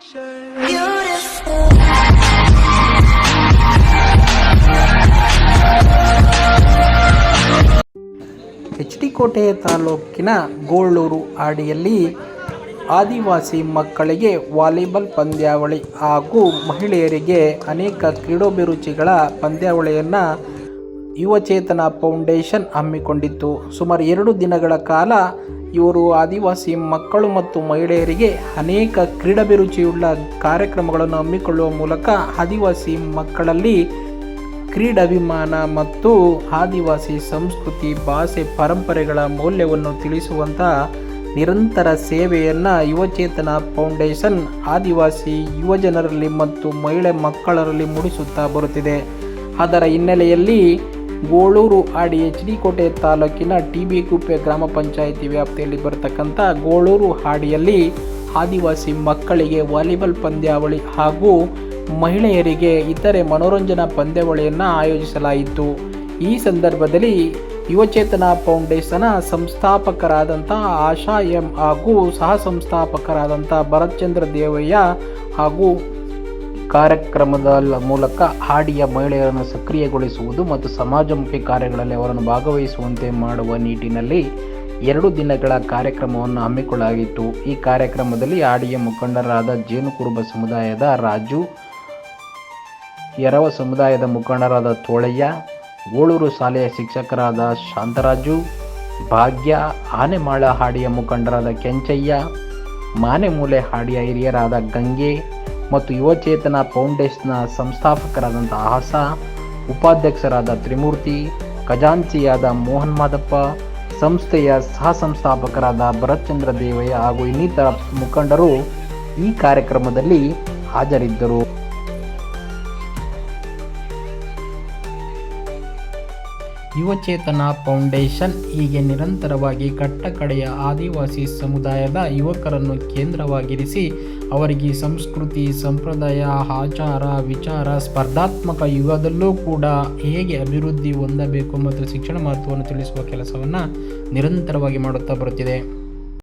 H D ಕೋಟೆ ತಾಲೂಕಿನ ಗೋಳೂರು ಆಡಿಯಲ್ಲಿ ಆದಿವಾಸಿ ಮಕ್ಕಳಿಗೆ ವಾಲಿಬಾಲ್ ಪಂದ್ಯಾವಳಿ ಹಾಗೂ ಮಹಿಳೆಯರಿಗೆ ಅನೇಕ ಕ್ರೀಡೋಭಿರುಚಿಗಳ ಪಂದ್ಯಾವಳಿಯನ್ನು ಯುವಚೇತನ ಫೌಂಡೇಶನ್ ಹಮ್ಮಿಕೊಂಡಿತ್ತು. ಸುಮಾರು ಎರಡು ದಿನಗಳ ಕಾಲ ಇವರು ಆದಿವಾಸಿ ಮಕ್ಕಳು ಮತ್ತು ಮಹಿಳೆಯರಿಗೆ ಅನೇಕ ಕ್ರೀಡಾಭಿರುಚಿಯುಳ್ಳ ಕಾರ್ಯಕ್ರಮಗಳನ್ನು ಹಮ್ಮಿಕೊಳ್ಳುವ ಮೂಲಕ ಆದಿವಾಸಿ ಮಕ್ಕಳಲ್ಲಿ ಕ್ರೀಡಾಭಿಮಾನ ಮತ್ತು ಆದಿವಾಸಿ ಸಂಸ್ಕೃತಿ, ಭಾಷೆ, ಪರಂಪರೆಗಳ ಮೌಲ್ಯವನ್ನು ತಿಳಿಸುವಂಥ ನಿರಂತರ ಸೇವೆಯನ್ನು ಯುವಚೇತನ ಫೌಂಡೇಶನ್ ಆದಿವಾಸಿ ಯುವಜನರಲ್ಲಿ ಮತ್ತು ಮಹಿಳೆ ಮಕ್ಕಳರಲ್ಲಿ ಮೂಡಿಸುತ್ತಾ ಬರುತ್ತಿದೆ. ಅದರ ಹಿನ್ನೆಲೆಯಲ್ಲಿ ಗೋಳೂರು ಆಡಿ ಎಚ್ ಡಿ ಕೋಟೆ ತಾಲೂಕಿನ ಟಿ ಬಿ ಕುಪ್ಪೆ ಗ್ರಾಮ ಪಂಚಾಯಿತಿ ವ್ಯಾಪ್ತಿಯಲ್ಲಿ ಬರತಕ್ಕಂಥ ಗೋಳೂರು ಹಾಡಿಯಲ್ಲಿ ಆದಿವಾಸಿ ಮಕ್ಕಳಿಗೆ ವಾಲಿಬಾಲ್ ಪಂದ್ಯಾವಳಿ ಹಾಗೂ ಮಹಿಳೆಯರಿಗೆ ಇತರೆ ಮನೋರಂಜನಾ ಪಂದ್ಯಾವಳಿಯನ್ನು ಆಯೋಜಿಸಲಾಯಿತು. ಈ ಸಂದರ್ಭದಲ್ಲಿ ಯುವಚೇತನ ಫೌಂಡೇಶನ ಸಂಸ್ಥಾಪಕರಾದಂಥ ಆಶಾ ಎಂ ಹಾಗೂ ಸಹ ಸಂಸ್ಥಾಪಕರಾದಂಥ ಭರತ್ಚಂದ್ರ ದೇವಯ್ಯ ಹಾಗೂ ಕಾರ್ಯಕ್ರಮದ ಮೂಲಕ ಹಾಡಿಯ ಮಹಿಳೆಯರನ್ನು ಸಕ್ರಿಯಗೊಳಿಸುವುದು ಮತ್ತು ಸಮಾಜಮುಖಿ ಕಾರ್ಯಗಳಲ್ಲಿ ಅವರನ್ನು ಭಾಗವಹಿಸುವಂತೆ ಮಾಡುವ ನಿಟ್ಟಿನಲ್ಲಿ ಎರಡು ದಿನಗಳ ಕಾರ್ಯಕ್ರಮವನ್ನು ಹಮ್ಮಿಕೊಳ್ಳಲಾಗಿತ್ತು. ಈ ಕಾರ್ಯಕ್ರಮದಲ್ಲಿ ಹಾಡಿಯ ಮುಖಂಡರಾದ ಜೇನು ಕುರುಬ ಸಮುದಾಯದ ರಾಜು ಎರವ ಸಮುದಾಯದ ಮುಖಂಡರಾದ ತೋಳಯ್ಯ ಗೋಳೂರು ಶಾಲೆಯ ಶಿಕ್ಷಕರಾದ ಶಾಂತರಾಜು, ಭಾಗ್ಯ, ಆನೆಮಾಳ ಹಾಡಿಯ ಮುಖಂಡರಾದ ಕೆಂಚಯ್ಯ, ಮಾನೆಮೂಲೆ ಹಾಡಿಯ ಹಿರಿಯರಾದ ಗಂಗೆ ಮತ್ತು ಯುವಚೇತನ ಫೌಂಡೇಶನ್ನ ಸಂಸ್ಥಾಪಕರಾದಂಥ ಆಸ ಉಪಾಧ್ಯಕ್ಷರಾದ ತ್ರಿಮೂರ್ತಿ, ಖಜಾಂಚಿಯಾದ ಮೋಹನ್ ಮಾದಪ್ಪ, ಸಂಸ್ಥೆಯ ಸಹ ಸಂಸ್ಥಾಪಕರಾದ ಭರತ್ಚಂದ್ರ ದೇವಯ್ಯ ಹಾಗೂ ಇನ್ನಿತರ ಮುಖಂಡರು ಈ ಕಾರ್ಯಕ್ರಮದಲ್ಲಿ ಹಾಜರಿದ್ದರು. ಯುವಚೇತನ ಫೌಂಡೇಶನ್ ಹೀಗೆ ನಿರಂತರವಾಗಿ ಕಟ್ಟಕಡೆಯ ಆದಿವಾಸಿ ಸಮುದಾಯದ ಯುವಕರನ್ನು ಕೇಂದ್ರವಾಗಿರಿಸಿ, ಅವರಿಗೆ ಸಂಸ್ಕೃತಿ, ಸಂಪ್ರದಾಯ, ಆಚಾರ, ವಿಚಾರ, ಸ್ಪರ್ಧಾತ್ಮಕ ಯುಗದಲ್ಲೂ ಕೂಡ ಹೇಗೆ ಅಭಿವೃದ್ಧಿ ಹೊಂದಬೇಕು ಮತ್ತು ಶಿಕ್ಷಣ ಮಹತ್ವವನ್ನು ತಿಳಿಸುವ ಕೆಲಸವನ್ನು ನಿರಂತರವಾಗಿ ಮಾಡುತ್ತಾ ಬರುತ್ತಿದೆ.